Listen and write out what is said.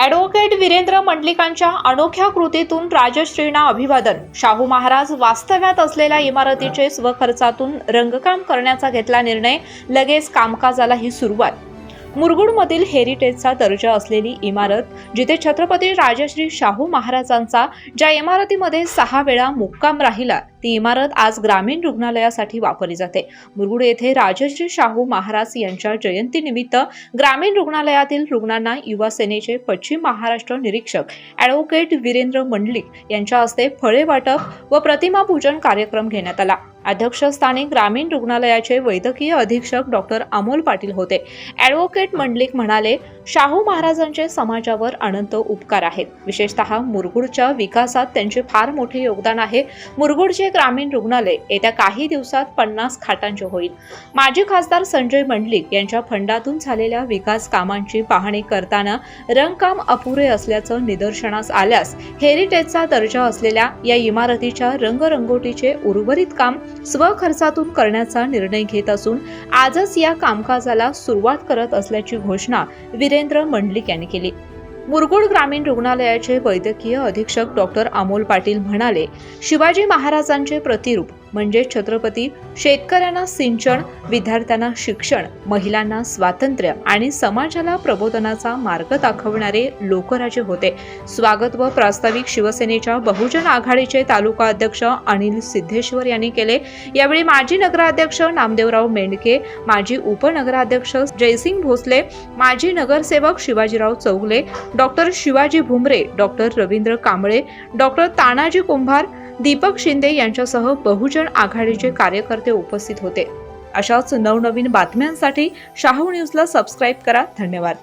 Advocate Virendra मंडलिकांच्या अनोख्या कृतीतून राजश्रींना अभिवादन. शाहू महाराज वास्तव्यात असलेल्या इमारतीचे स्वखर्चातून रंगकाम करण्याचा घेतला निर्णय लगेच कामकाजाला ही सुरुवात. मुरगुडमधील हेरिटेजचा दर्जा असलेली इमारत जिथे छत्रपती राजश्री शाहू महाराजांचा ज्या इमारतीमध्ये सहा वेळा मुक्काम राहिला ती इमारत आज ग्रामीण रुग्णालयासाठी वापरली जाते. मुरगुड येथे राजश्री शाहू महाराज यांच्या जयंतीनिमित्त ग्रामीण रुग्णालयातील रुग्णांना युवा सेनेचे पश्चिम महाराष्ट्र निरीक्षक ॲडव्होकेट वीरेंद्र मंडलिक यांच्या हस्ते फळे वाटप व प्रतिमा पूजन कार्यक्रम घेण्यात आला. अध्यक्षस्थानी ग्रामीण रुग्णालयाचे वैद्यकीय अधीक्षक डॉक्टर अमोल पाटील होते. ॲडव्होकेट मंडलिक म्हणाले शाहू महाराजांचे समाजावर अनंत उपकार आहेत. विशेषतः मुरगुडच्या विकासात त्यांचे फार मोठे योगदान आहे. मुरगुडचे ग्रामीण रुग्णालय येत्या काही दिवसात पन्नास खाटांचे होईल. माजी खासदार संजय मंडलिक यांच्या फंडातून झालेल्या विकास कामांची पाहणी करताना रंगकाम अपुरे असल्याचं निदर्शनास आल्यास हेरिटेजचा दर्जा असलेल्या या इमारतीच्या रंगरंगोटीचे उर्वरित काम स्वखर्चातून करण्याचा निर्णय घेत असून आजच या कामकाजाला सुरुवात करत असल्याची घोषणा वीरेंद्र मंडलिक यांनी केली. मुरगुड ग्रामीण रुग्णालयाचे वैद्यकीय अधीक्षक डॉक्टर अमोल पाटील म्हणाले शिवाजी महाराजांचे प्रतिरूप म्हणजे छत्रपती शेतकऱ्यांना सिंचन विद्यार्थ्यांना शिक्षण महिलांना स्वातंत्र्य आणि समाजाला प्रबोधनाचा मार्ग दाखवणारे लोकराजे होते. स्वागत व प्रास्ताविक शिवसेनेच्या बहुजन आघाडीचे तालुका अध्यक्ष अनिल सिद्धेश्वर यांनी केले. यावेळी माजी नगराध्यक्ष नामदेवराव मेंढके माजी उपनगराध्यक्ष जयसिंग भोसले माजी नगरसेवक Shivajirao Chougale doctor Shivaji Bhumre doctor Ravindra Kamble doctor Tanaji Kumbhar Deepak Shinde यांच्यासह बहुजन आघाडीचे कार्यकर्ते उपस्थित होते. अशाच नवनवीन बातम्यांसाठी शाहू न्यूजला सबस्क्राईब करा. धन्यवाद.